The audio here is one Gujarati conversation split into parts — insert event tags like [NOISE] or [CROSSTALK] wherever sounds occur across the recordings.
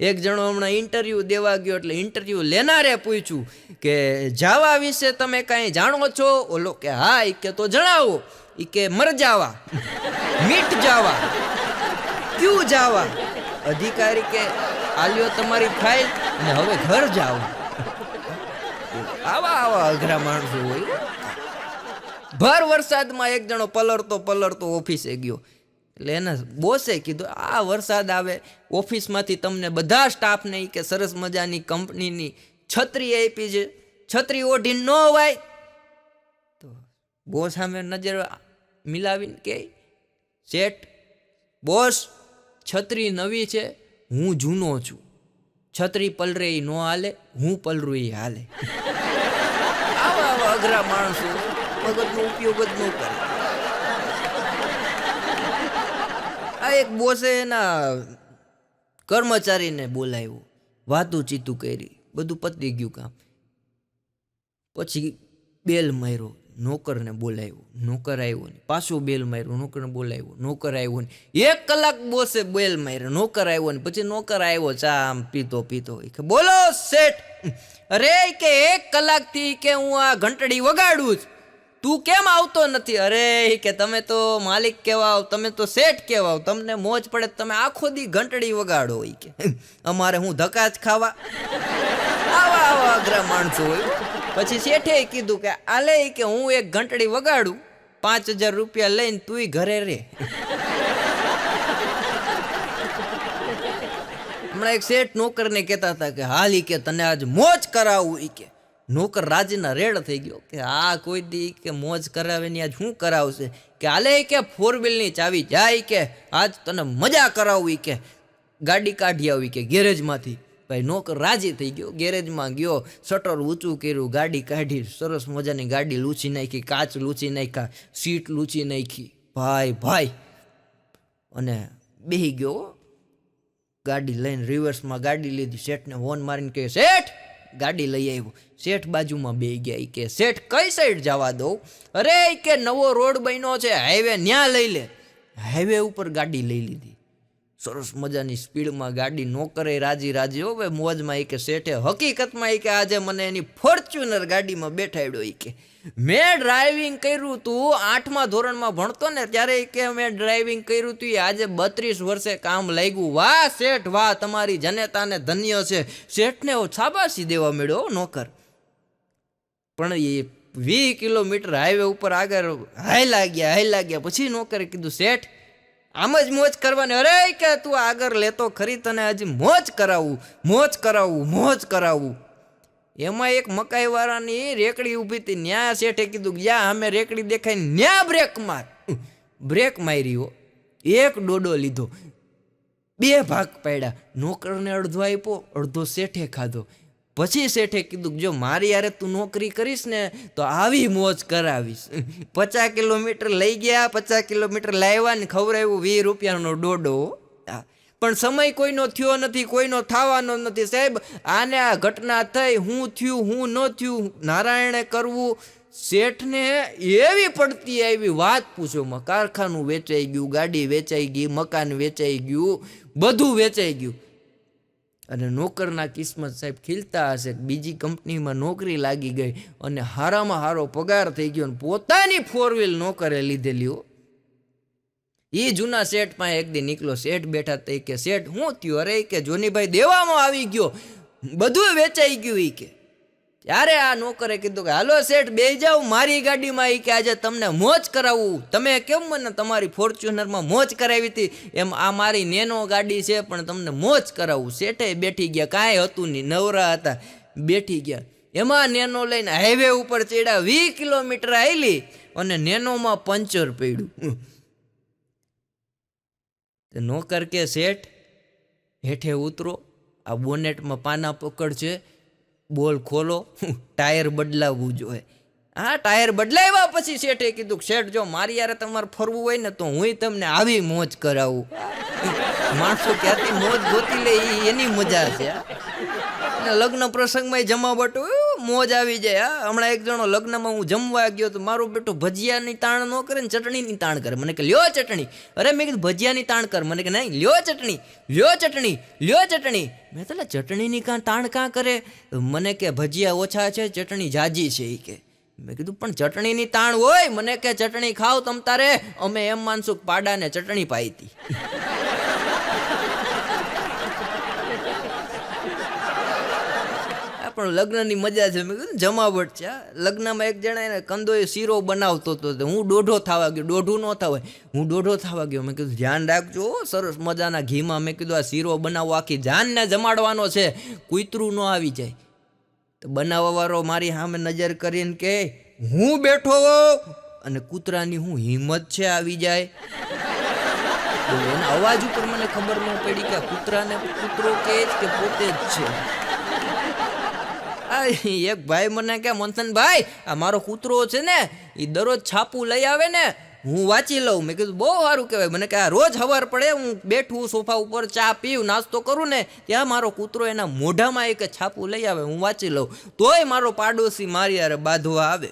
એક જણો હમણાં ઇન્ટરવ્યૂ દેવા ગયો એટલે ઇન્ટરવ્યૂ લેનારે પૂછ્યું કે, જાવા વિશે તમે કાંઈ જાણો છો? ઓલો કે, હા. એ કે, તો જણાવો. એ કે, મર જાવા. મીઠ જાવા. ક્યુ જાવા? અધિકારી કે, આલ્યો તમારી ફાઇલ ને હવે ઘર જાઓ. આવા આવા અઘરા માણસો હોય. ભર વરસાદમાં એક જણો પલળતો પલળતો ઓફિસે ગયો. એટલે એના બોસે કીધું, આ વરસાદ આવે, ઓફિસમાંથી તમને બધા સ્ટાફને કે સરસ મજાની કંપનીની છત્રી આપી છે. છત્રી ઓઢીને ન હોય તો બોસ સામે નજર મિલાવીને કે, શેઠ, બોસ, છત્રી નવી છે, હું જૂનો છું. છત્રી પલરે ન હાલે, હું પલરું હાલે. [LAUGHS] આવા આવા અઘરા માણસો મગજનો ઉપયોગ જ ન કરે. આ એક બોસે એના કર્મચારીને બોલાવ્યો, વાતું ચીતું કરી, બધું પતી ગયું કામ. પછી બેલ માર્યો, નોકરને બોલાવ્યો, નોકર આવ્યો ને પાછો બેલ માર્યો, નોકરને બોલાવ્યો, નોકર આવ્યો ને એક કલાક બોસે બેલ માર્યો, નોકર આવ્યો ને પછી નોકર આવ્યો ચા આમ પીતો. પીતો કે, બોલો, શેઠ. અરે કે, એક કલાકથી કે હું આ ઘંટડી વગાડું છું. તું કેમ આવતો નથી? અરે કે તમે તો માલિક કહેવાઓ તમે તો શેઠ કહેવાઓ તમને મોજ પડે તમે આખો દી ઘંટડી વગાડો, ઈ કે. અમારે હું ધક્કા જ ખાવા. આવા આવા અઘરા માણસો હોય. પછી શેઠે કીધું કે આલે કે હું એક ઘંટડી વગાડું. પાંચ હજાર રૂપિયા લઈને તુંય ઘરે રે. હમણાં એક શેઠ નોકરને કહેતા હતા કે, હાલ કે તને આજ મોજ કરાવું, ઈ કે. નોકર રાજીના રેડ થઈ ગયો કે આ કોઈ દી કે મોજ કરાવીને આજ શું કરાવશે? કે હાલે કે ફોર વ્હીલની ચાવી જાય કે આજ તને મજા કરાવવી કે ગાડી કાઢી આવી કે ગેરેજમાંથી? ભાઈ, નોકર રાજી થઈ ગયો, ગેરેજમાં ગયો શટર ઊંચું કર્યું, ગાડી કાઢી, સરસ મજાની ગાડી લૂછી નાખી, કાચ લૂછી નાખ્યા સીટ લૂછી નાખી. ભાઈ ભાઈ. અને બેહી ગયો ગાડી લઈને રિવર્સમાં ગાડી લીધી, શેઠને ફોન મારીને કહે, શેઠ ગાડી લઈ આવ્યો. શેઠ બાજુમાં બે ગયા. એ કે, શેઠ, કઈ સાઈડ જવા દઉં? અરે કે નવો રોડ બન્યો છે. હાઈવે ન્યા લઈ લે. હાઈવે ઉપર ગાડી લઈ લીધી. સરસ મજાની સ્પીડમાં ગાડી નોકરે રાજી રાજી. હો ભાઈ, મોજમાં એ કે શેઠે, હકીકતમાં એ કે આજે મને એની ફોર્ચ્યુનર ગાડીમાં બેઠાડ્યો ઈ કે મેં ડ્રાઇવિંગ કર્યું તું, આઠમા ધોરણમાં ભણતો ને ત્યારે કે મેં ડ્રાઇવિંગ કર્યું તું, એ આજે બત્રીસ વર્ષે કામ લાગ્યું. વાહ શેઠ, વાહ, તમારી જનેતાને ધન્ય છે. શેઠને છાબાસી દેવા મળ્યો નોકર. પણ એ વીસ કિલોમીટર હાઈવે ઉપર આગળ હાઈ લાગ્યા હાઈ લાગ્યા પછી નોકરે કીધું, શેઠ આમ જ મોજ કરવાની. અરે કે તું આગળ લેતો ખરી, તને હજી મોજ કરાવું મોજ કરાવું મોજ કરાવું. એમાં એક મકાઈ વાળાની રેકડી ઊભી હતી. ન્યા શેઠે કીધું, યા, અમે રેકડી દેખાય ન્યા બ્રેક માર. બ્રેક મારી હો. એક ડોડો લીધો. બે ભાગ પાડ્યા. નોકરને અડધો આપ્યો, અડધો શેઠે ખાધો. પછી શેઠે કીધું જો મારી યારે તું નોકરી કરીશ ને, તો આવી મોજ કરાવીશ. પચાસ કિલોમીટર લઈ ગયા, પચાસ કિલોમીટર લાવ્યા ને ખવડાવ્યું વીસ રૂપિયાનો ડોડો. પણ સમય કોઈનો થયો નથી, કોઈનો થવાનો નથી. સાહેબ, આને આ ઘટના થઈ, હું થયું, હું ન થયું, નારાયણે કરવું. શેઠને એવી પડતી આવી વાત પૂછોમાં કારખાનું વેચાઈ ગયું, ગાડી વેચાઈ ગઈ, મકાન વેચાઈ ગયું, બધું વેચાઈ ગયું. અને નોકરના કિસ્મત સાહેબ ખીલતા હશે. બીજી કંપનીમાં નોકરી લાગી ગઈ અને હારામાં હારો પગાર થઈ ગયો અને પોતાની ફોર વ્હીલ નોકરે લીધેલી હો. એ જૂના પાસે એક દી નીકળો શેઠ બેઠા તઈ કે, શેઠ, હું થયું? અરે કે, જોનીભાઈ દેવામાં આવી ગયો. બધું વેચાઈ ગયું એ કે. ત્યારે આ નોકરે કીધું કે, હાલો શેઠ બે જાઓ, મારી ગાડીમાં એ કે આજે તમને મોજ કરાવું. તમે કેમ મને તમારી ફોર્ચ્યુનરમાં મોજ કરાવી હતી? એમ, આ મારી નેનો ગાડી છે, પણ તમને મોજ કરાવું. શેઠે બેઠી ગયા, કાંઈ હતું નહીં, નવરા હતા, બેઠી ગયા. એમાં નેનો લઈને હાઈવે ઉપર ચડ્યા, વીસ કિલોમીટર આવેલી અને નેનોમાં પંચર પડ્યું. નોકર કે, શેઠ, હેઠે ઉતરો, આ બોનેટમાં પાના પકડ છે બોલ ખોલો. ટાયર બદલાવવું જોઈએ. હા, ટાયર બદલાવ્યા પછી શેઠે કીધું શેઠ, જો મારી યારે તમારે ફરવું હોય ને તો હું તમને આવી મોજ કરાવું. માણસો ક્યાંથી મોજ ગોતી લે એની મજા છે. લગ્ન પ્રસંગમાં જમાવટ મોજ આવી જાય, હા? હમણાં એક જણો લગ્નમાં હું જમવા ગયો તો મારું બેટો ભજીયાની તાણ ન કરે ને ચટણીની તાણ કરે. મને કે, લ્યો ચટણી. અરે, મેં કીધું, ભજીયાની તાણ કર. મને કે, નહીં, લ્યો ચટણી લ્યો ચટણી લ્યો ચટણી. મેં તો ચટણીની કાં, તાણ કાં કરે? મને કે, ભજીયા ઓછા છે, ચટણી જાજી છે. એ કે, મેં કીધું, પણ ચટણીની તાણ હોય. મને કે, ચટણી ખાવ તમ તારે. અમે એમ માનશું પાડાને ચટણી પાઈ હતી. પણ લગ્નની મજા છે. મેં કીધું જમાવટ છે. લગ્નમાં એક જણા એને કંદોએ શીરો બનાવતો હતો હું દોઢો થવા ગયો. દોઢું ન થવાય. હું દોઢો થવા ગયો. મેં કીધું, ધ્યાન રાખજો સરસ મજાના ઘીમાં. મેં કીધું, આ શીરો બનાવવો આખી જાનને જમાડવાનો છે. કૂતરું ન આવી જાય. તો બનાવવાવાળો મારી સામે નજર કરીને કે હું બેઠો અને કૂતરાની હું હિંમત છે આવી જાય. એના અવાજ ઉપર મને ખબર ન પડી કે કૂતરાને કૂતરો કે જ કે પોતે જ છે. આ એક ભાઈ મને કે મંથનભાઈ આ મારો કૂતરો છે ને એ દરરોજ છાપું લઈ આવે ને, હું વાંચી લઉં. મેં કીધું, બહુ સારું કહેવાય. મને કે, આ રોજ હવાર પડે, હું બેઠું સોફા ઉપર ચા પીવું નાસ્તો કરું ને, ત્યાં મારો કૂતરો એના મોઢામાં એક છાપું લઈ આવે, હું વાંચી લઉં. તોય મારો પાડોશી મારી યારે બાંધવા આવે.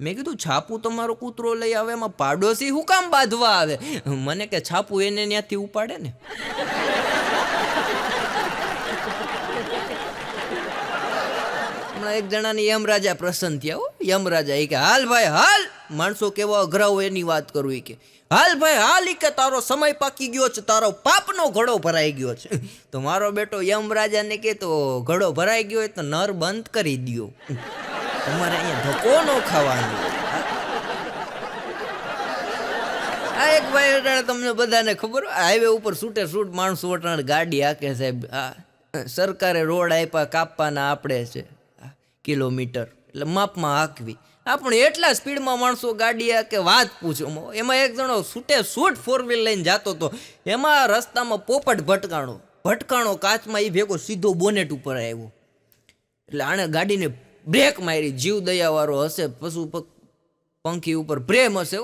મેં કીધું, છાપું તો મારો કૂતરો લઈ આવે, એમાં પાડોશી હું કામ બાંધવા આવે? મને કે, છાપું એને ત્યાંથી ઉપાડે ને. હમણાં એક જણાની યમરાજા પ્રસન્ન થયા હો. યમરાજા એ કે, હાલ ભાઈ, હાલ. માણસો કેવા અઘરા હોય એની વાત કરું એ કે, હાલ ભાઈ, હાલ. કે, તારો સમય પાકી ગયો છે. તારો પાપનો ઘડો ભરાઈ ગયો છે. [LAUGHS] તો મારો બેટો યમરાજાને કે તો ઘડો ભરાઈ ગયો હોય તો નર બંધ કરી દ્યો. [LAUGHS] તમારે અહીંયા ધક્કો ન ખાવાનો. આ એક ભાઈ અટાણે તમને બધાને ખબર હાઈવે ઉપર છૂટે છૂટ માણસો અટાણે ગાડી હાકે સાહેબ આ સરકારે રોડ આપ્યા, કાપવાના આપણે છે. કિલોમીટર. એટલે માપમાં હાંકવી. આ પણ એટલા સ્પીડમાં માણસો ગાડી કે વાત પૂછો. એમાં એક જણો છૂટે છૂટ ફોર વ્હીલ લઈને જતો હતો એમાં રસ્તામાં પોપટ ભટકાણો. ભટકાણો કાચમાં એ ભેગો સીધો બોનેટ ઉપર આવ્યો. એટલે આણે ગાડીને બ્રેક મારી. જીવ દયાવાળો હશે, પશુ પંખી ઉપર પ્રેમ હશે.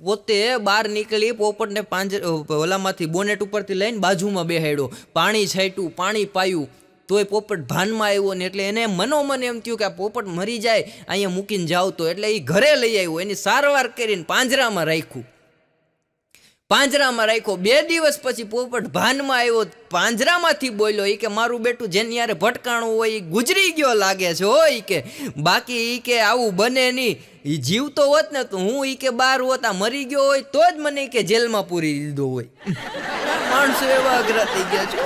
પોતે બહાર નીકળી પોપટને પાંજર, ઓલામાંથી બોનેટ ઉપરથી લઈને બાજુમાં બેહાડ્યો. પાણી છાંટ્યું, પાણી પાયું. તોય પોપટ ભાનમાં આવ્યો ને એટલે એને મનોમન એમ થયું કે આ પોપટ મરી જાય, અહીંયા મૂકીને જાવ તો. એટલે એ ઘરે લઈ આવ્યો. એની સારવાર કરીને પાંજરામાં રાખ્યું. પાંજરામાં રાખ્યો. બે દિવસ પછી પોપટ ભાનમાં આવ્યો. પાંજરામાંથી બોલ્યો એ કે મારું બેટું જેની યારે ભટકાણું હોય એ ગુજરી ગયો લાગે છે હો એ કે. બાકી એ કે આવું બને નહીં. એ જીવતો હોત ને તો હું ઈ કે બાર હોત, આ મરી ગયો હોય તો જ મને કે જેલમાં પૂરી દીધો હોય. [LAUGHS] માણસો એવા અઘરા થઈ ગયા છો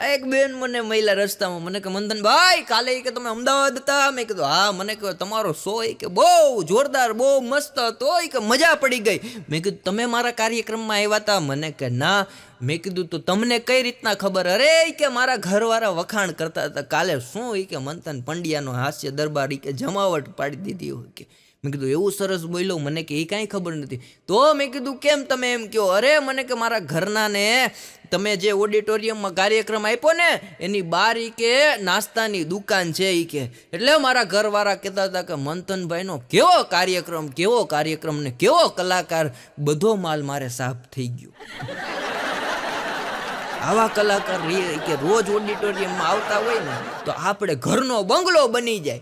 આ એક બેન મને મહિલા રસ્તામાં. મને કે, મંદનભાઈ, કાલે કે તમે અમદાવાદ હતા. મેં કીધું, હા. મને કે, તમારો શો કે બહુ જોરદાર, બહુ મસ્ત હતો કે મજા પડી ગઈ. મેં કીધું, તમે મારા કાર્યક્રમમાં આવ્યા હતા? મને કે, ના. મેં કીધું, તો તમને કઈ રીતના ખબર? અરે કે મારા ઘરવાળા વખાણ કરતા હતા. કાલે શું કે મંથન પંડ્યાનો હાસ્ય દરબાર કે જમાવટ પાડી દીધી હોય કે. મેં કીધું, એવું સરસ બોલ્યો. મને કે, એ કાંઈ ખબર નથી. તો મેં કીધું, કેમ તમે એમ કહો? અરે, મને કે મારા ઘરનાને તમે જે ઓડિટોરિયમમાં કાર્યક્રમ આપ્યો ને, એની બાર ઈ કે નાસ્તાની દુકાન છે એ કે. એટલે મારા ઘરવાળા કહેતા હતા કે, મંથનભાઈનો કેવો કાર્યક્રમ કેવો કાર્યક્રમ ને કેવો કલાકાર, બધો માલ મારે સાફ થઈ ગયો. આવા કલાકાર કે રોજ ઓડિટોરિયમમાં આવતા હોય ને, તો આપણે ઘરનો બંગલો બની જાય.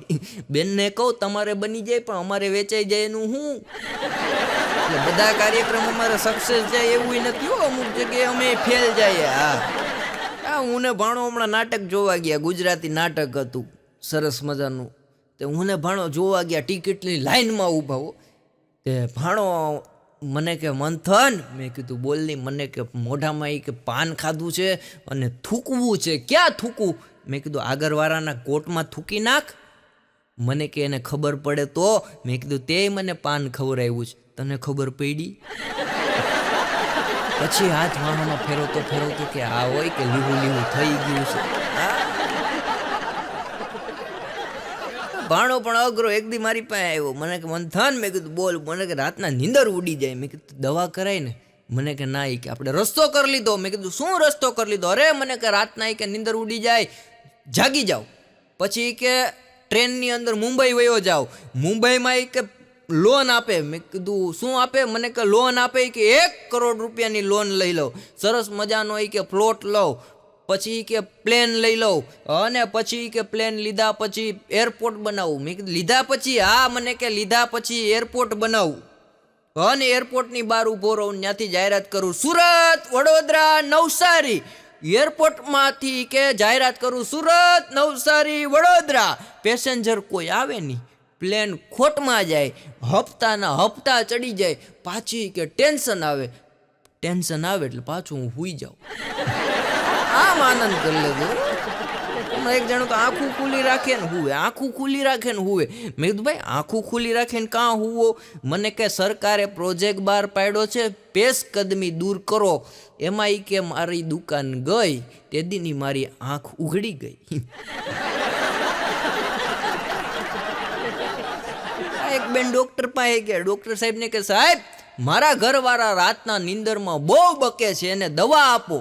બેનને કહું, તમારે બની જાય, પણ અમારે વેચાઈ જાય એનું હું? એટલે બધા કાર્યક્રમ અમારે સક્સેસ જાય એવું નથી. હો, અમુક જગ્યાએ અમે ફેલ જઈએ. હા. હા હું ને ભાણો હમણાં નાટક જોવા ગયા, ગુજરાતી નાટક હતું. સરસ મજાનું. તે હું ને ભાણો જોવા ગયા, ટિકિટની લાઈનમાં ઊભા હો. તે ભાણો મને કે મંથન મેં કીધું બોલ નહીં મને કે, મોઢામાં એ કે પાન ખાધું છે અને થૂકવું છે. ક્યાં થૂકવું? મેં કીધું આગળવાળાના કોટમાં થૂકી નાખ. મને કે, એને ખબર પડે તો. મેં કીધું, તે મને પાન ખવડાવ્યું છે. તને ખબર પડી? પછી હાથ વાહમાં ફેરવતો ફેરવતો કે, આ હોય કે લીવું લીવું થઈ ગયું છે હા? ભાણો પણ અઘરો. એક દી મારી પાસે આવ્યો. મને કે મંથન મેં કીધું, બોલ. મને કે, રાતના નીંદર ઉડી જાય. મેં કીધું, દવા કરાય ને. મને કે, ના, એ કે આપણે રસ્તો કરી લીધો. મેં કીધું, શું રસ્તો કરી લીધો? અરે, મને કે, રાતના એ કે નીંદર ઉડી જાય, જાગી જાઓ. પછી કે, ટ્રેનની અંદર મુંબઈ વયો જાઓ. મુંબઈમાં એ કે, લોન આપે. મેં કીધું, શું આપે? મને કે, લોન આપે. કે, એક કરોડ રૂપિયાની લોન લઈ લઉં સરસ મજાનો એ કે, પ્લોટ લો પછી કે પ્લેન લઈ લઉં. અને પછી કે પ્લેન લીધા પછી એરપોર્ટ બનાવું. મેં લીધા પછી? હા, મને કે લીધા પછી એરપોર્ટ બનાવું. અને એરપોર્ટની બહાર ઊભો રહું, ત્યાંથી જાહેરાત કરું. સુરત, વડોદરા, નવસારી. એરપોર્ટમાંથી કે જાહેરાત કરું, સુરત, નવસારી, વડોદરા. પેસેન્જર કોઈ આવે નહીં. પ્લેન ખોટમાં જાય, હપ્તાના હપ્તા ચડી જાય, પાછી કે ટેન્શન આવે. ટેન્શન આવે એટલે પાછું હું હુઈ જાઉં. આમ આનંદ કરી લેજો. હમણાં એક જણો તો આંખું ખુલ્લી રાખે ને હુવે આંખું ખુલ્લી રાખે ને હુવે મેં કીધું ભાઈ આંખું ખુલ્લી રાખે ને કાં હુવો? મને કે સરકારે પ્રોજેક્ટ બહાર પાડ્યો છે પેશ કદમી દૂર કરો. એમાં એ કે મારી દુકાન ગઈ, તે દીની મારી આંખ ઉઘડી ગઈ. એક બેન ડોક્ટર પાસે ગયા ડોક્ટર સાહેબને કે, સાહેબ, મારા ઘરવાળા રાતના નિંદરમાં બહુ બકે છે, એને દવા આપો.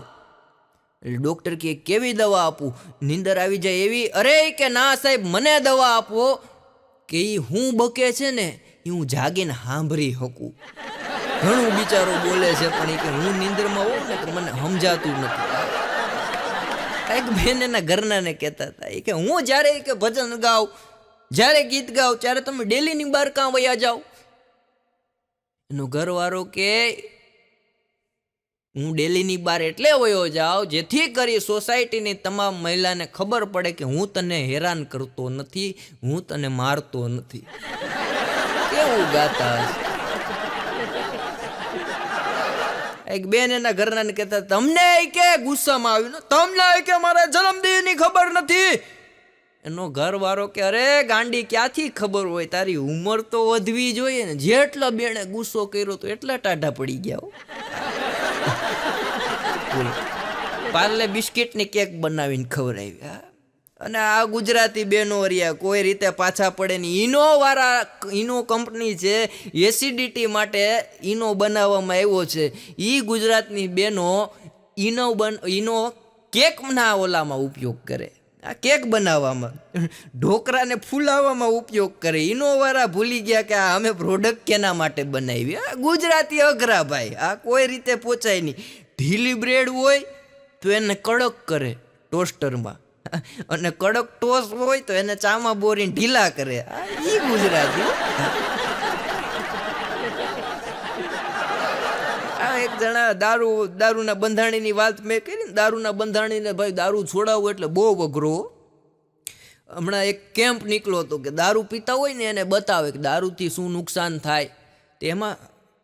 ડોક્ટર કે કેવી દવા આપું? નીંદર આવી જાય એવી? અરે કે ના સાહેબ, મને દવા આપો. કે એ હું બકે છે ને એ હું જાગીને સાંભળી શકું. ઘણું બિચારો બોલે છે, પણ એ કે હું નીંદરમાં હોઉં ને મને સમજાતું નથી. એક બેન એના ઘરનાને કહેતા હતા. એ કે, હું જ્યારે કે ભજન ગાઉં, જ્યારે ગીત ગાઉં, ત્યારે તમે ડેલીની બહાર કાં વયા જાઓ? એનો ઘરવાળો કે હું ડેલીની બહાર એટલે વયો જાઉં, જેથી કરી સોસાયટીની તમામ મહિલાને ખબર પડે કે હું તને હેરાન કરતો નથી, હું તને મારતો નથી. કેવું ગાતા એક બેન એના ઘરના કહેતા, તમને કે ગુસ્સામાં આવ્યું તમને કે મારા જન્મદિનની ખબર નથી? એનો ઘરવાળો કે, અરે, ગાંડી, ક્યાંથી ખબર હોય? તારી ઉંમર તો વધવી જોઈએ ને. જેટલા બેણે ગુસ્સો કર્યો તો એટલા ટાઢા પડી ગયા. પાર્લે બિસ્કિટની કેક બનાવીને ખવડાવી. અને આ ગુજરાતી બેનો રહ્યા, કોઈ રીતે પાછા પડે નહીં ઇનોવાળા ઇનો કંપની છે, એસિડિટી માટે ઈનો બનાવવામાં આવ્યો છે. એ ગુજરાતની બેનો ઈનો બન, ઈનો કેકના ઓલામાં ઉપયોગ કરે. આ કેક બનાવવામાં, ઢોકરાને ફૂલાવવામાં ઉપયોગ કરે. ઇનોવાળા ભૂલી ગયા કે આ અમે પ્રોડક્ટ કેના માટે બનાવી. આ ગુજરાતી અઘરા ભાઈ, આ કોઈ રીતે પહોંચાય નહીં. ઢીલી બ્રેડ હોય તો એને કડક કરે ટોસ્ટરમાં. અને કડક ટોસ હોય તો એને ચામાં બોરીને ઢીલા કરે. ઈ ગુજરાતી આ એક જણા દારૂ, દારૂના બંધાણીની વાત મેં કરી દારૂના બંધાણીને ભાઈ દારૂ છોડાવવું એટલે બહુ અઘરો હમણાં એક કેમ્પ નીકળ્યો હતો કે દારૂ પીતા હોય ને એને બતાવે કે દારૂથી શું નુકસાન થાય. તેમાં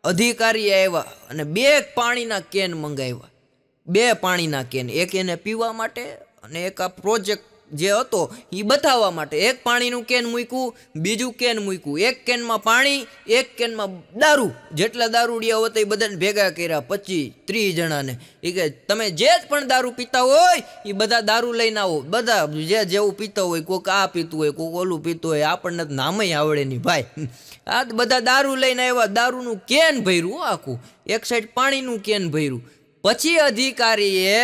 અધિકારી આવ્યા અને બે પાણીના કેન મંગાવ્યા. બે પાણીના કેન, એક એને પીવા માટે અને એક આ પ્રોજેક્ટ જે હતો એ બતાવવા માટે એક પાણીનું કેન મૂક્યું, બીજું કેન મૂક્યું. એક કેનમાં પાણી, એક કેનમાં દારૂ. જેટલા દારૂડિયા હતા એ બધાને ભેગા કર્યા. પચીસ, ત્રીસ જણાને. એ કે, તમે જે જ પણ દારૂ પીતા હોય એ બધા દારૂ લઈને આવો. બધા જે જેવું પીતા હોય કોઈક આ પીતું હોય કોઈક ઓલું પીતું હોય, આપણને નામય આવડે નહીં ભાઈ. આ બધા દારૂ લઈને આવ્યા. દારૂનું કેન ભર્યું આખું. એક સાઈડ પાણીનું કેન ભર્યું. પછી અધિકારીએ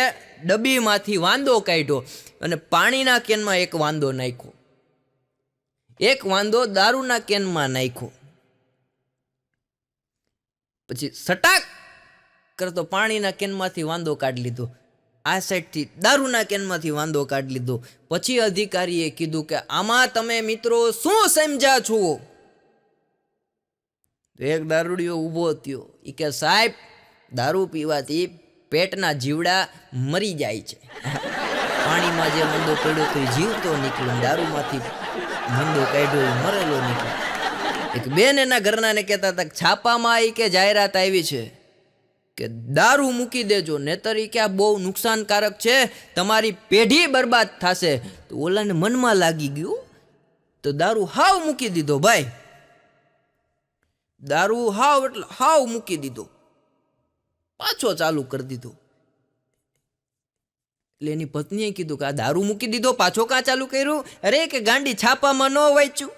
ડબ્બીમાંથી વાંદો કાઢ્યો. અને પાણીના કેનમાં એક વાંદો નાખ્યો. એક વાંદો દારૂના કેનમાં નાખ્યો. પછી સટાક કરતો પાણીના કેનમાંથી વાંદો કાઢી લીધો. આ સાઈડથી દારૂના કેનમાંથી વાંદો કાઢી લીધો. પછી અધિકારીએ કીધું કે આમાં તમે મિત્રો શું સમજ્યા છો? એક દારૂડિયો ઊભો થયો. એ કે, સાહેબ, દારૂ પીવાથી પેટના જીવડા મરી જાય છે. પાણીમાં જે મંદો પડ્યો તો જીવતો નીકળ્યો દારૂમાંથી મંદો કાઢ્યો એ મરેલો નીકળ્યો. એક બેન એના ઘરનાને કહેતા હતા છાપામાં એ કે જાહેરાત આવી છે કે દારૂ મૂકી દેજો, નહીતર કે આ બહુ નુકસાનકારક છે, તમારી પેઢી બરબાદ થશે. તો ઓલાને મનમાં લાગી ગયું, તો દારૂ હાવ મૂકી દીધો ભાઈ. દારૂ હાવ એટલે હાવ મૂકી દીધો. પાછો ચાલુ કરી દીધો. એટલે એની પત્નીએ કીધું કે આ દારૂ મૂકી દીધો પાછો કાં ચાલુ કર્યું અરે કે ગાંડી છાપામાં ન વાંચ્યું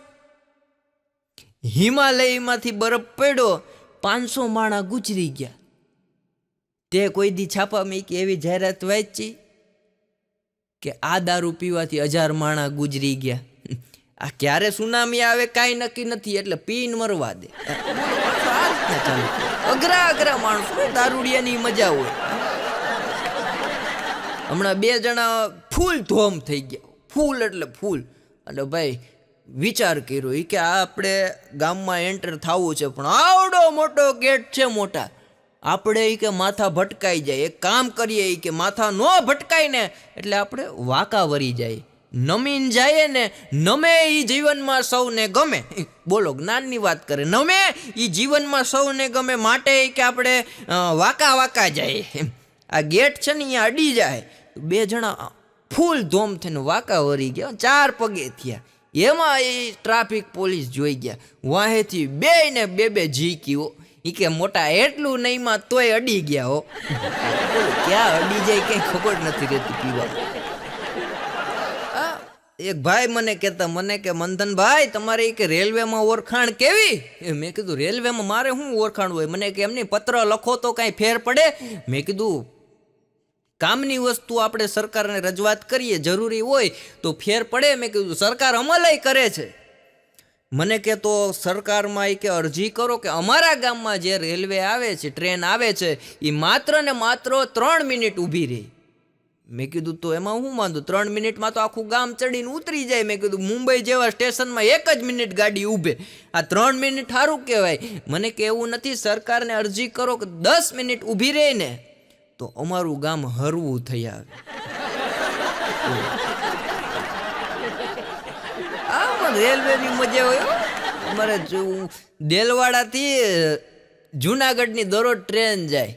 હિમાલયમાંથી બરફ પડ્યો પાંચસો માણા ગુજરી ગયા તે કોઈ દી છાપામાં મૂકી એવી જાહેરાત વાંચી કે આ દારૂ પીવાથી હજાર માણા ગુજરી ગયા આ ક્યારે સુનામી આવે કાંઈ નક્કી નથી એટલે પીન મરવા દે અઘરા અઘરા માણસો દારૂડિયાની મજા હોય હમણાં બે જણા ફૂલ ધોમ થઈ ગયા. ફૂલ એટલે ફૂલ. એટલે ભાઈ, વિચાર કર્યો એ કે આપણે ગામમાં એન્ટર થવું છે, પણ આવડો મોટો ગેટ છે મોટા. આપણે એ કે માથા ભટકાઈ જાય. એક કામ કરીએ એ કે માથા ન ભટકાય ને, એટલે આપણે વાંકા વરી જાય. નમીન જાય ને, નમે એ જીવનમાં સૌને ગમે. બોલો, જ્ઞાનની વાત કરે. નમે એ જીવનમાં સૌને ગમે, માટે કે આપણે વાંકા વાંકા જાય. આ ગેટ છે ને અહીંયા અડી જાય. બે જણા ફૂલ ધોમ થઈને વાંકા વરી ગયા, ચાર પગે થયા. એમાં એ ટ્રાફિક પોલીસ જોઈ ગયા. વાહેથી બે ને બે બે ઝીક્યો. એ કે, મોટા, એટલું નહીંમાં તોય અડી ગયા હો. ક્યાં અડી જાય કંઈ ખબર નથી રહેતી પીવા. એક ભાઈ મને કહેતા, મને કે મંથનભાઈ તમારે કે રેલવેમાં ઓળખાણ કેવી? મેં કીધું, રેલવેમાં મારે શું ઓળખાણ હોય? મને કે, એમની પત્ર લખો તો કાંઈ ફેર પડે? મેં કીધું કામની વસ્તુ આપણે સરકારને રજૂઆત કરીએ, જરૂરી હોય તો ફેર પડે. મેં કીધું, સરકાર અમલય કરે છે. મને કે તો, સરકારમાં એ કે અરજી કરો કે અમારા ગામમાં જે રેલવે આવે છે, ટ્રેન આવે છે એ માત્ર ને માત્ર ત્રણ મિનિટ ઊભી રહી. મેં કીધું, તો એમાં હું માંધું ત્રણ મિનિટમાં તો આખું ગામ ચડીને ઉતરી જાય. મેં કીધું, મુંબઈ જેવા સ્ટેશનમાં એક જ મિનિટ ગાડી ઊભે. આ ત્રણ મિનિટ સારું કહેવાય. મને કે, એવું નથી, સરકારને અરજી કરો કે દસ મિનિટ ઊભી રહે ને. તો અમારું ગામ હરવું થઈ આવે આમાં રેલવેની મજા હોય. અમારે દેલવાડાથી જુનાગઢની દરરોજ ટ્રેન જાય.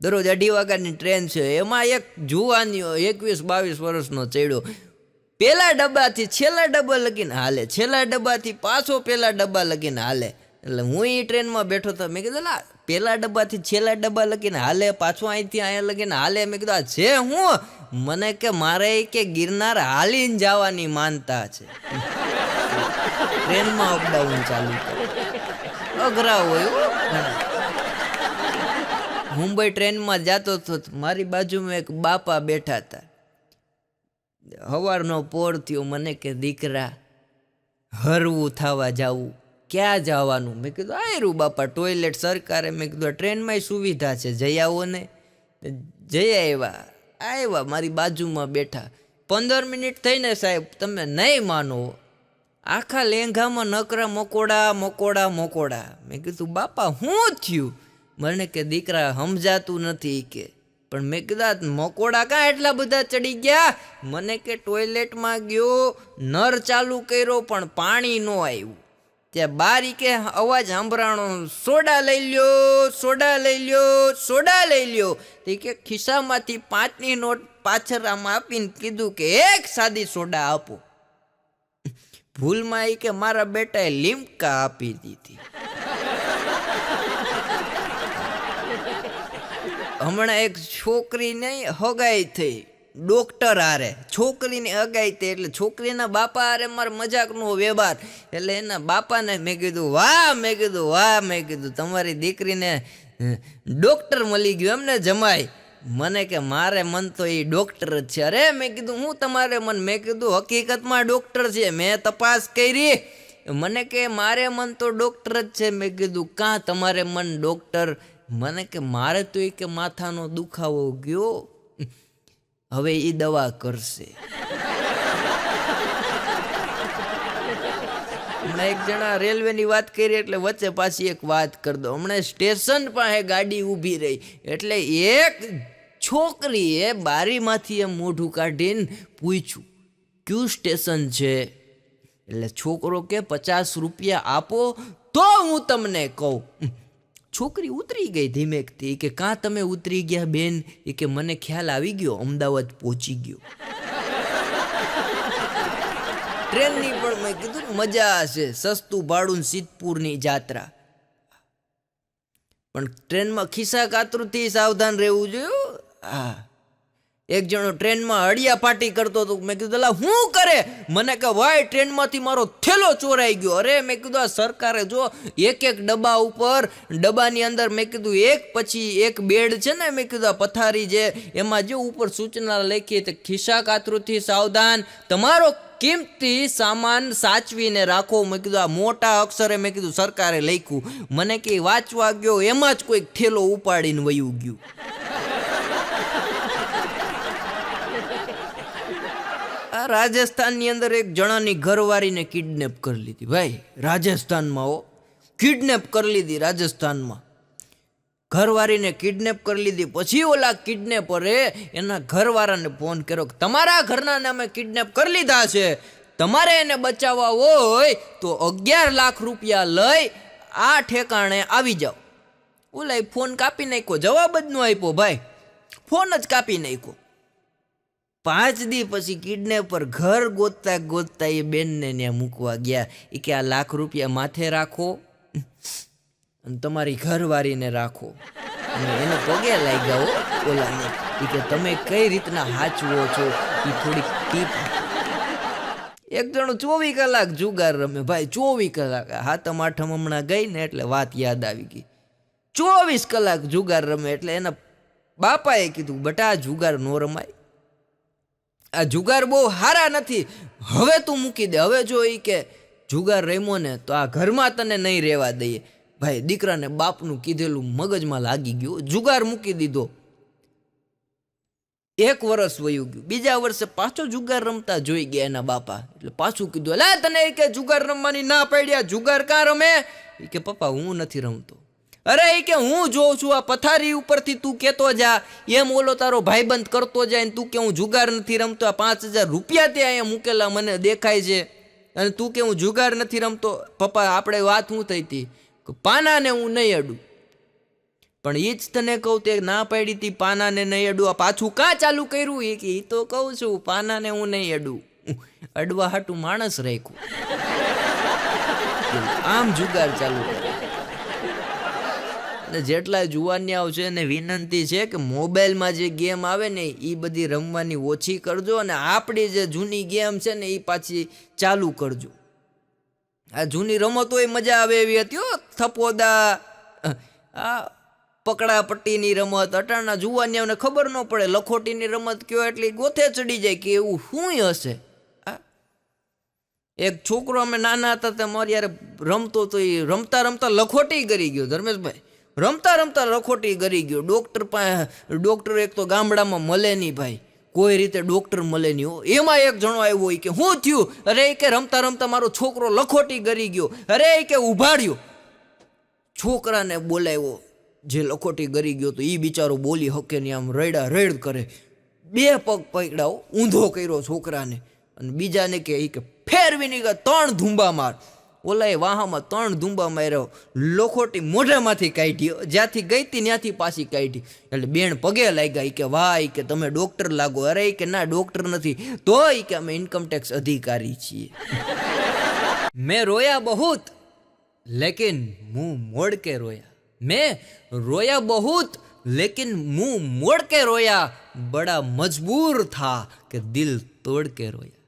દરરોજ અઢી વાગ્યાની ટ્રેન છે. એમાં એક જુવાનીઓ એકવીસ બાવીસ વર્ષનો ચડ્યો. પેલા ડબ્બાથી છેલ્લા ડબ્બા લગીને હાલે. છેલ્લા ડબ્બાથી પાછો પેલા ડબ્બા લગીને હાલે. એટલે હું એ ટ્રેનમાં બેઠો હતો મેં કીધું લા પેલા ડબ્બાથી છેલ્લા ડબ્બા લગીને હાલે, પાછું અહીંથી અહીંયા લગીને હાલે. મેં કીધું, આ છે હું? મને કે, મારે કે ગિરનાર હાલીને જવાની માનતા છે. ટ્રેનમાં અપડાઉન ચાલુ અઘરા હોય મુંબઈ ટ્રેનમાં જતો હતો મારી બાજુમાં એક બાપા બેઠા હતા. સવારનો પોર થયો, મને કે, દીકરા, હરવું થવા જાવું. ક્યાં જવાનું? મેં કીધું આયરું બાપા ટોયલેટ સરકારે મેં કીધું, આ ટ્રેનમાં સુવિધા છે, જઈ આવો ને. જઈ આવ્યા. આવ્યા, મારી બાજુમાં બેઠા. પંદર મિનિટ થઈને સાહેબ, તમે નહીં માનો. આખા લેંઘામાં નકરા મકોડા મકોડા મકોડા. મેં કીધું, બાપા શું થયું? મને કે, દીકરા, સમજાતું નથી કે. પણ મેં કીધા મકોડા કાં એટલા બધા ચડી ગયા? મને કે ટોયલેટમાં ગયો, નર ચાલુ કર્યો, પણ પાણી ન આવ્યું. ત્યાં બારી કે અવાજ સાંભળાણો, સોડા લઈ લ્યો, સોડા લઈ લ્યો, સોડા લઈ લ્યો. તે કે, ખિસ્સામાંથી પાંચની નોટ પાછળ આમ આપીને કીધું કે, એક સાદી સોડા આપો. ભૂલમાં એ કે, મારા બેટાએ લીમકા આપી દીધી. હમણાં એક છોકરીને હગાઈ થઈ. ડોક્ટર હારે. છોકરીની થઈ એટલે છોકરીના બાપા હારે મારે મજાકનો વ્યવહાર. એટલે એના બાપાને મેં કીધું, વાહ, મેં કીધું, વાહ, મેં કીધું, તમારી દીકરીને ડોક્ટર મળી ગયું એમને જમાય મને કે, મારે મન તો એ ડોક્ટર જ છે. અરે, મેં કીધું, હું તમારે મન? મેં કીધું, હકીકતમાં ડોક્ટર છે. મેં તપાસ કરી. મને કે, મારે મન તો ડોક્ટર જ છે. મેં કીધું, કાં તમારે મન ડોક્ટર? મને કે, મારે તો એ કે માથાનો દુખાવો ગયો. હવે એ દવા કરશે. હમણાં એક જણા રેલવેની વાત કરી એટલે વચ્ચે પાછી એક વાત કરી દો. હમણાં સ્ટેશન પાસે ગાડી ઊભી રહી. એટલે એક છોકરીએ બારીમાંથી એમ મોઢું કાઢીને પૂછ્યું, ક્યુ સ્ટેશન છે? એટલે છોકરો કે, પચાસ રૂપિયા આપો તો હું તમને કહું. છોકરી ઉતરી ગઈ ધીમેકથી કે કાં તમે ઉતરી ગયા બેન? એ કે મને ખ્યાલ આવી ગયો, અમદાવાદ પહોંચી ગયો. ટ્રેનની પણ મેં કીધું મજા હશે, સસ્તું ભાડું સિદ્ધપુરની જાત્રા. પણ ટ્રેનમાં ખિસ્સા કાતરુંથી સાવધાન રહેવું જોઈએ હો. એક જણો ટ્રેનમાં અડિયા પાટી કરતો હતો. મેં કીધું લા હું કરે? મને કે ભાઈ ટ્રેનમાંથી મારો થેલો ચોરાઈ ગયો. અરે, મેં કીધું, આ સરકારે જો એક એક ડબ્બા ઉપર, ડબ્બાની અંદર મેં કીધું, એક પછી એક બેડ છે ને, મેં કીધું, આ પથારી જે, એમાં જે ઉપર સૂચના લખી તો ખિસ્સા કાતરુથી સાવધાન, તમારો કિંમતી સામાન સાચવીને રાખો. મેં કીધું, આ મોટા અક્ષરે, મેં કીધું, સરકારે લખ્યું. મને કે, વાંચવા ગયો, એમાં જ કોઈક થેલો ઉપાડીને વયું ગયું. આ રાજસ્થાનની અંદર એક જણાની ઘરવાળીને કિડનેપ કરી લીધી. ભાઈ, રાજસ્થાનમાં ઓ કિડનેપ કરી લીધી રાજસ્થાનમાં. ઘરવાળીને કિડનેપ કરી લીધી. પછી ઓલા કિડનેપરે એના ઘરવાળાને ફોન કર્યો કે, તમારા ઘરના નામે કિડનેપ કરી લીધા છે. તમારે એને બચાવવા હોય તો અગિયાર લાખ રૂપિયા લઈ આ ઠેકાણે આવી જાઓ. ઓલા ફોન કાપી નાખ્યો. જવાબ જ ન આપ્યો ભાઈ. ફોન જ કાપી નાખ્યો. પાંચ દી પછી કિડનેપર ઘર ગોતતા ગોતતા એ બેનને ત્યાં મૂકવા ગયા. એ કે, આ લાખ રૂપિયા માથે રાખો અને તમારી ઘરવાળીને રાખો. અને એને પગે લાગ્યા હો ઓલાને. એ કે, તમે કઈ રીતના હાચવો છો? એ થોડીક ટીપ એક જણો ચોવીસ કલાક જુગાર રમે. ભાઈ, ચોવીસ કલાક. હાથમ આઠમ હમણાં ગઈ ને એટલે વાત યાદ આવી ગઈ. ચોવીસ કલાક જુગાર રમે એટલે એના બાપાએ કીધું, બટા જુગાર નો રમાય. આ જુગાર બહુ સારા નથી. હવે તું મૂકી દે. હવે જો એ કે જુગાર રમ્યો ને તો આ ઘરમાં તને નહીં રહેવા દઈએ. ભાઈ, દીકરાને બાપનું કીધેલું મગજમાં લાગી ગયું. જુગાર મૂકી દીધો. એક વર્ષ વયું ગયું. બીજા વર્ષે પાછો જુગાર રમતા જોઈ ગયા એના બાપા. એટલે પાછું કીધું, લે, તને કે જુગાર રમવાની ના પાડ્યા. જુગાર કાં રમે? કે, પપ્પા, હું નથી રમતો. અરે એ કે હું જોઉં છું, આ પથારી ઉપરથી તું કહેતો જા. એમ ઓલો તારો ભાઈબંધ કરતો જાય તું કે હું જુગાર નથી રમતો, આ પાંચ હજાર રૂપિયા ત્યાં અહીંયા મૂકેલા મને દેખાય છે. અને તું કે હું જુગાર નથી રમતો, પપ્પા, આપણે વાત શું થઈ હતી? પાનાને હું નહીં અડું. પણ એ જ તને કહું તે ના પાડી હતી, પાનાને નહીં અડું. આ પાછું કાં ચાલુ કર્યું? એ કે એ તો કહું છું, પાનાને હું નહીં અડું. અડવા હાટું માણસ રાખ્યું. આમ જુગાર ચાલુ કરે અને જેટલા જુવાનિયાઓ છે એને વિનંતી છે કે મોબાઈલમાં જે ગેમ આવે ને એ બધી રમવાની ઓછી કરજો અને આપણી જે જૂની ગેમ છે ને એ પાછી ચાલુ કરજો. આ જૂની રમતોય મજા આવે એવી હતી થપોદા, આ પકડાપટ્ટીની રમત, અટાણના જુવાનિયાઓને ખબર ન પડે, લખોટીની રમત કયો એટલી ગોથે ચડી જાય કે એવું શું હશે. એક છોકરો અમે નાના હતા, તે મારી યાર રમતો તો એ રમતા રમતા લખોટી કરી ગયો, ધર્મેશભાઈ. રમતા રમતા લખોટી કરી ગયો. ડૉક્ટર પાસે, ડૉક્ટર એક તો ગામડામાં મળે નહીં ભાઈ. કોઈ રીતે ડૉક્ટર મળે નહીં હો. એમાં એક જણો આવ્યો હોય કે શું થયું? અરે કે, રમતા રમતા મારો છોકરો લખોટી કરી ગયો. અરે કે, ઉભાડ્યો. છોકરાને બોલાવ્યો. જે લખોટી કરી ગયો તો એ બિચારો બોલી હકે નહીં, આમ રડ્યા રડ કરે. બે પગ પકડાવો ઊંધો કર્યો છોકરાને. અને બીજાને કે એ કે ફેરવી કે, ત્રણ ધુંબા માર. ઓલાએ વાહામાં ત્રણ ધુંબા માર્યો, લોખોટી મોઢામાંથી કાઢી, જ્યાંથી ગઈ હતી ત્યાંથી પાછી કાઢી. એટલે બેન પગે લાગ્યા કે, વાહ કે તમે ડૉક્ટર લાગો. અરે કે, ના, ડૉક્ટર નથી. તો કે, અમે ઇન્કમટેક્સ અધિકારી છીએ. મેં રોયા બહુત, લેકિન હું મોડકે રોયા. મેં રોયા બહુત, લેકિન હું મોડકે રોયા. બડા મજબૂર થા કે દિલ તોડકે રોયા.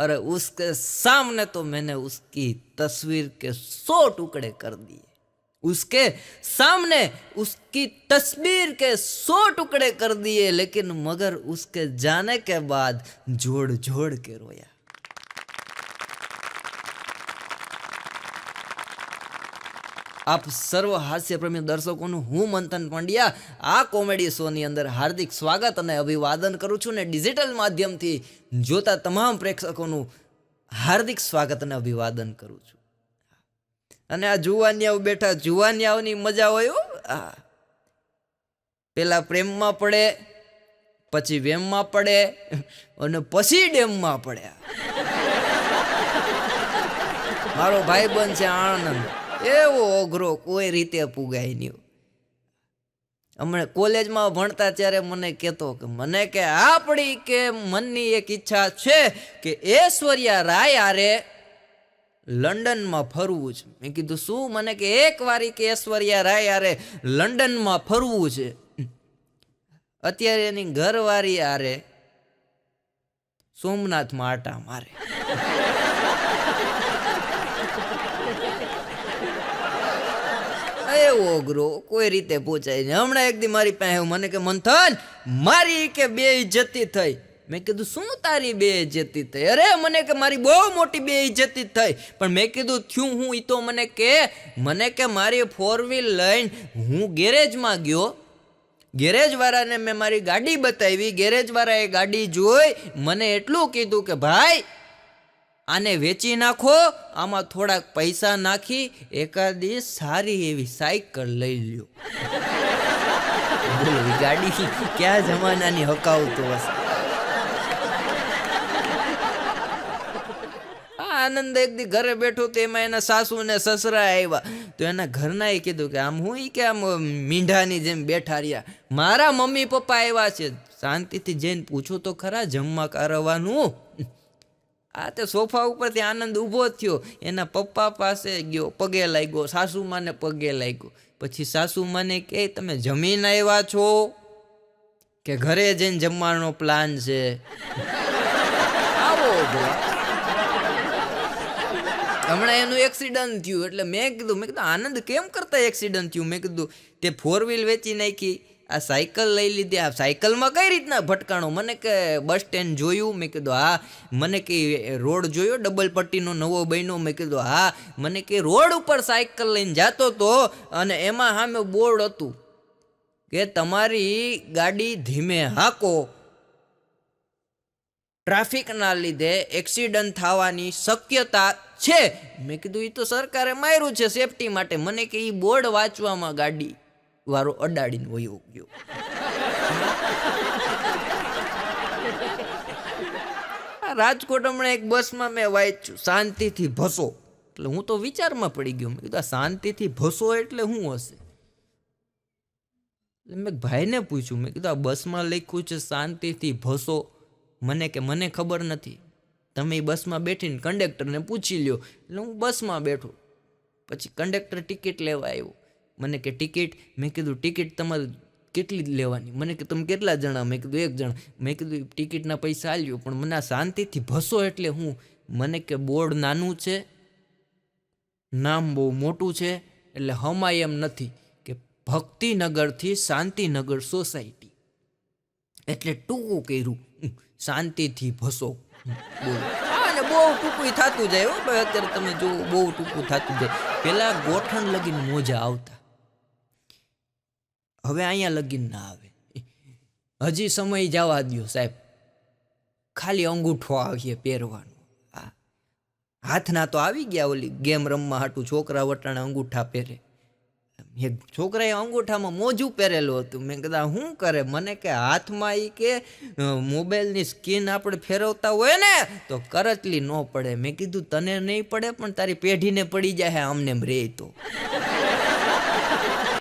अरे उसके सामने तो मैंने उसकी तस्वीर के सौ टुकड़े कर दिए। उसके सामने उसकी तस्वीर के सौ टुकड़े कर दिए, लेकिन मगर उसके जाने के बाद जोड़ जोड़ के रोया। આપ સર્વ હાસ્યપ્રેમી દર્શકોનું હું મંથન પંડ્યા, આ કોમેડી શોની અંદર હાર્દિક સ્વાગત અને અભિવાદન કરું છું ને ડિજિટલ માધ્યમથી જોતા તમામ પ્રેક્ષકોનું હાર્દિક સ્વાગત અને અભિવાદન કરું છું. અને આ જુવાનિયાઓ બેઠા, જુવાનિયાઓની મજા હોય આ પેલા પ્રેમમાં પડે, પછી વેમમાં પડે અને પછી ડેમમાં પડ્યા મારો ભાઈબંધ છે આનંદ એવો અઘરો કોઈ રીતે પુગાય નહીં હમણાં કોલેજમાં ભણતા ત્યારે મને કહેતો કે, મને કે આપણી કે મનની એક ઈચ્છા છે કે ઐશ્વર્યા રાય આરે લંડનમાં ફરવું છે. મેં કીધું, શું? મને કે એક વારી કે ઐશ્વર્યા રાય આરે લંડનમાં ફરવું છે. અત્યારે એની ઘરવારી આરે સોમનાથમાં આટા મારે. એવો અઘરો કોઈ રીતે પહોંચાય ને હમણાં એક દી મારી પાસે. મને કે, મંથન, મારી કે બે ઇજ્જતી થઈ. મેં કીધું, શું તારી બે ઇજ્જતી થઈ? અરે, મને કે, મારી બહુ મોટી બે ઇજ્જતી થઈ. પણ મેં કીધું, થયું હું એ તો મને કે મને કે મારી ફોર વ્હીલ લઈને હું ગેરેજમાં ગયો. ગેરેજવાળાને મેં મારી ગાડી બતાવી. ગેરેજવાળાએ ગાડી જોઈ. મને એટલું કીધું કે, ભાઈ આને વેચી નાખો, આમાં થોડાક પૈસા નાખી, એકાદી સારી એવી સાયકલ લઈ લ્યો. ગાડી ક્યાં જમાનાની હકાવતો હશે? આનંદ એક દી ઘરે બેઠો તો એમાં એના સાસુ ને સસરા આવ્યા. તો એના ઘરના એ કીધું કે, આમ હું કે આમ મીંઢાની જેમ બેઠા રહ્યા. મારા મમ્મી પપ્પા આવ્યા છે. શાંતિથી જઈને પૂછો તો ખરા જમવા કરવાનું. આ તે સોફા ઉપરથી આનંદ ઊભો થયો. એના પપ્પા પાસે ગયો, પગે લાગ્યો સાસુમાને પગે લાગ્યો. પછી સાસુમાને કે તમે જમીન આવ્યા છો? કે ઘરે જઈને જમવાનો પ્લાન છે. આવો. હમણાં એનું એક્સિડન્ટ થયું, એટલે મેં કીધું મેં કીધું, આનંદ કેમ કરતા એક્સિડન્ટ થયું? મેં કીધું, તે ફોર વ્હીલ વેચી નાખી. આ સાયકલ લઈ લીધી. આ સાયકલમાં કઈ રીતના ભટકાણો? મને કે બસ સ્ટેન્ડ જોયું. મેં કીધું, હા. મને કે રોડ જોયો, ડબલ પટ્ટીનો નવો બન્યો. મેં કીધું, હા. મને કે, રોડ ઉપર સાયકલ લઈને જતો તો? અને એમાં સામે બોર્ડ હતું કે, તમારી ગાડી ધીમે હાકો. ટ્રાફિકના લીધે એક્સિડન્ટ થવાની શક્યતા છે. મેં કીધું એ તો સરકારે માર્યું છે સેફટી માટે. મને કે એ બોર્ડ વાંચવામાં ગાડી વાળો અડાડીને વયો ગયો. રાજકોટ હમણાં એક બસમાં મેં વાંચ્યું, શાંતિથી ભસો. એટલે હું તો વિચારમાં પડી ગયો. મેં કીધું શાંતિથી ભસો એટલે શું હશે? મેં ભાઈને પૂછ્યું, મેં કીધું, આ બસમાં લખ્યું છે, શાંતિથી ભસો. મને કે, મને ખબર નથી. તમે બસમાં બેઠીને કંડક્ટરને પૂછી લ્યો. એટલે હું બસમાં બેઠો. પછી કંડક્ટર ટિકિટ લેવા આવ્યો. મને કે ટિકિટ? મેં કીધું, ટિકિટ તમારે કેટલી લેવાની? મને કે, તમે કેટલા જણા? મેં કીધું, એક જણા. મેં કીધું, ટિકિટના પૈસા આલ્યો, પણ મને શાંતિથી ભસો એટલે હું, મને કે બોર્ડ નાનું છે, નામ બહુ મોટું છે, એટલે હમાય એમ નથી કે ભક્તિનગરથી શાંતિનગર સોસાયટી. એટલે ટૂંકું કર્યું શાંતિથી ભસો. અને બહુ ટૂંકું થતું જાય હો અત્યારે તમે જો બહુ ટૂંકું થતું જાય. પેલા ગોઠણ લગીને મોજા આવતા. હવે અહીંયા લગીન ના આવે. હજી સમય જવા દ્યો સાહેબ. ખાલી અંગૂઠો આવીએ પહેરવાનો. હાથના તો આવી ગયા ઓલી ગેમ રમવા હાટું છોકરા વટાણે અંગૂઠા પહેરે. એક છોકરાએ અંગૂઠામાં મોજું પહેરેલું હતું. મેં કદા શું કરે? મને કે હાથમાં એ કે મોબાઈલની સ્કીન આપણે ફેરવતા હોય ને, તો કરચલી ન પડે. મેં કીધું, તને નહીં પડે, પણ તારી પેઢીને પડી જાય અમને રે તો.